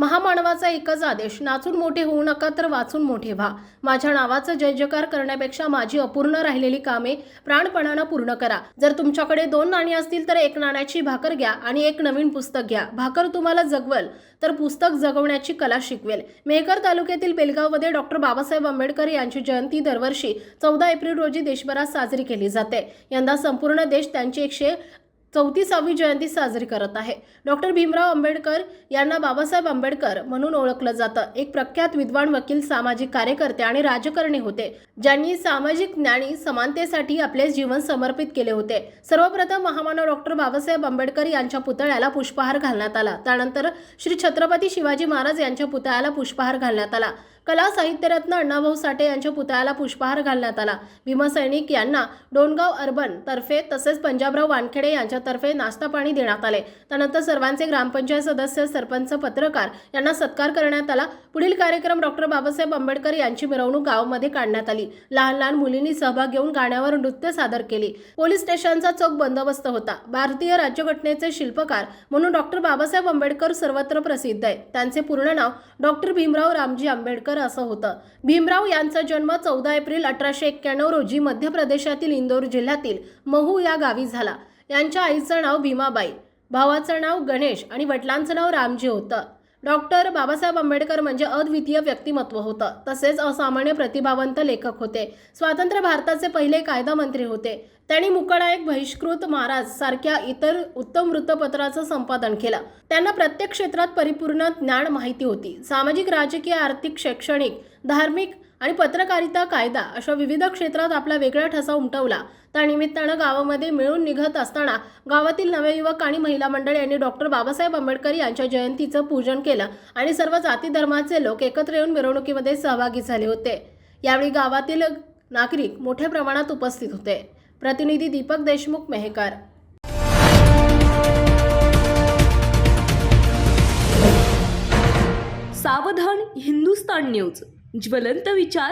महामानवाचा एकच आदेश नाचून मोठे होऊ नका तर वाचून मोठे व्हा. माझ्या नावाचं जय जयकार करण्यापेक्षा माझी अपूर्ण राहिलेली कामे प्राणपणानं पूर्ण करा. जर तुमच्याकडे दोन नाणी असतील तर एक नाण्याची भाकर घ्या आणि एक नवीन पुस्तक घ्या. भाकर तुम्हाला जगवल तर पुस्तक जगवण्याची कला शिकवेल. मेहकर तालुक्यातील बेलगावमध्ये डॉक्टर बाबासाहेब आंबेडकर यांची जयंती दरवर्षी चौदा एप्रिल रोजी देशभरात साजरी केली जाते. यंदा संपूर्ण देश त्यांची एकशे चौतीसावी जयंती साजरी करत आहे. डॉक्टर भीमराव आंबेडकर यांना बाबासाहेब आंबेडकर म्हणून ओळखलं जातं. एक प्रख्यात विद्वान वकील सामाजिक कार्यकर्ते आणि राजकारणी होते. ज्यांनी सामाजिक ज्ञानी समानतेसाठी आपले जीवन समर्पित केले होते. सर्वप्रथम महामानव डॉक्टर बाबासाहेब आंबेडकर यांच्या पुतळ्याला पुष्पहार घालण्यात आला. त्यानंतर श्री छत्रपती शिवाजी महाराज यांच्या पुतळ्याला पुष्पहार घालण्यात आला. कला साहित्यरत्न अण्णाभाऊ साठे यांच्या पुतळ्याला पुष्पहार घालण्यात आला. भीमसैनिक यांना डोणगाव अर्बन तर्फे तसेच पंजाबराव वानखेडे यांच्यातर्फे नाश्ता पाणी देण्यात आले. त्यानंतर सर्वांचे ग्रामपंचायत सदस्य सरपंच पत्रकार यांना सत्कार करण्यात आला. पुढील कार्यक्रम डॉक्टर बाबासाहेब आंबेडकर यांची मिरवणूक गावामध्ये काढण्यात आली. लहान लहान मुलींनी सहभाग घेऊन गाण्यावर नृत्य सादर केली. पोलीस स्टेशनचा चोख बंदोबस्त होता. भारतीय राज्यघटनेचे शिल्पकार म्हणून डॉक्टर बाबासाहेब आंबेडकर सर्वत्र प्रसिद्ध आहे. त्यांचे पूर्ण नाव डॉक्टर भीमराव रामजी आंबेडकर असं होतं. भीमराव यांचा जन्म चौदा एप्रिल अठराशे एक्क्याण्णव रोजी मध्य प्रदेशातील इंदोर जिल्ह्यातील महू या गावी झाला. यांच्या आईचं नाव भीमाबाई भावाचं नाव गणेश आणि वडिलांचं नाव रामजी होतं. डॉक्टर बाबासाहेब आंबेडकर म्हणजे अद्वितीय व्यक्तिमत्व होतं. तसेच असामान्य प्रतिभावंत लेखक होते. स्वातंत्र्य भारताचे पहिले कायदा मंत्री होते. त्यांनी मुकडायक बहिष्कृत महाराज सारख्या इतर उत्तम वृत्तपत्राचं संपादन केलं. त्यांना प्रत्येक क्षेत्रात परिपूर्ण ज्ञान माहिती होती. सामाजिक राजकीय आर्थिक शैक्षणिक धार्मिक आणि पत्रकारिता कायदा अशा विविध क्षेत्रात आपला वेगळा ठसा उमटवला. त्या निमित्तानं गावामध्ये मिळून निघत असताना गावातील नवे युवक आणि महिला मंडळ यांनी डॉक्टर बाबासाहेब आंबेडकर यांच्या जयंतीचं पूजन केलं आणि सर्व जाती धर्माचे लोक एकत्र येऊन मिरवणुकीमध्ये सहभागी झाले होते. यावेळी गावातील नागरिक मोठ्या प्रमाणात उपस्थित होते. प्रतिनिधी दीपक देशमुख मेहकर. सावधान हिंदुस्तान न्यूज. ज्वलंत विचार